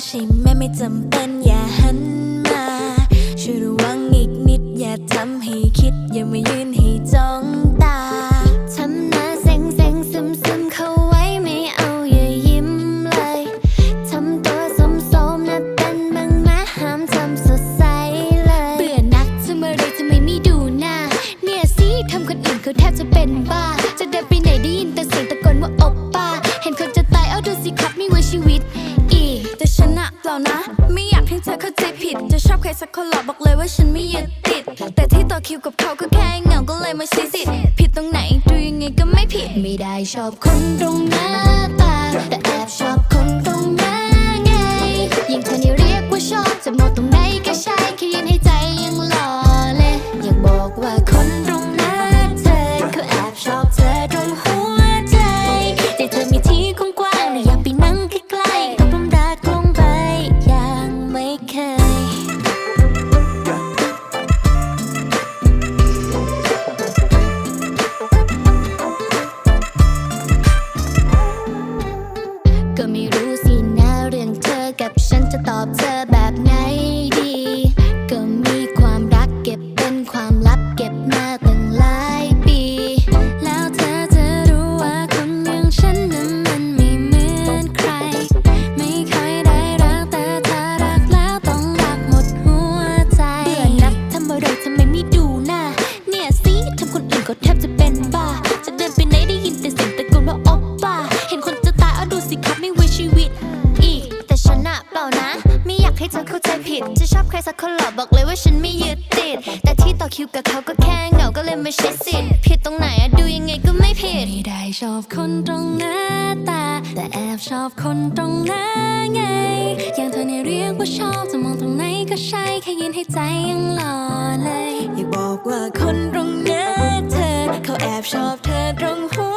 she made me some fun ล่านะ ไม่อยากให้เธอเข้าใจผิด จะชอบใครสักคนหรอกบอกเลยว่าฉันไม่ยึดติด แต่ที่ต่อคิวกับเขาก็แค่เหงาก็เลยมาใช้สิทธิ์ผิดตรงไหน ดูยังไงก็ไม่ผิด ไม่ได้ชอบคนตรงหน้ ตอบเธอแบบไหนดี ก็มีความรักเก็บเป็นความลับเก็บมาตั้งหลายปี แล้วเธอจะรู้ว่าคนอย่างฉันนั้นมันไม่เหมือนใคร ไม่เคยได้รักแต่ถ้ารักแล้วต้องรักหมดหัวใจเบื่อนักทำอะไรทำไมไม่ดูหน้า เนี่ยสิทำคนอื่นก็แทบจะเป็นบ้าจะ จธเข้าใจผิด จะชอบใครสักคนหล่อบอกเลยว่าฉันไม่ยึดติด แต่ที่ต่อคิวกับเขาก็แค่เหงาก็เลยไม่ใช่สิทธิ์ผิดตรงไหนอะดูยังไงก็ไม่ผิดไม่ได้ชอบคนตรงหน้าตา แต่แอบชอบคนตรงหน้าไง อย่างเธอในเรียกว่าชอบจะมองตรงไหนก็ใช่แค่ยืนให้ใจยังหล่อเลย อยากบอกว่าคนตรงหน้าเธอ เขาแอบชอบเธอตรงหัว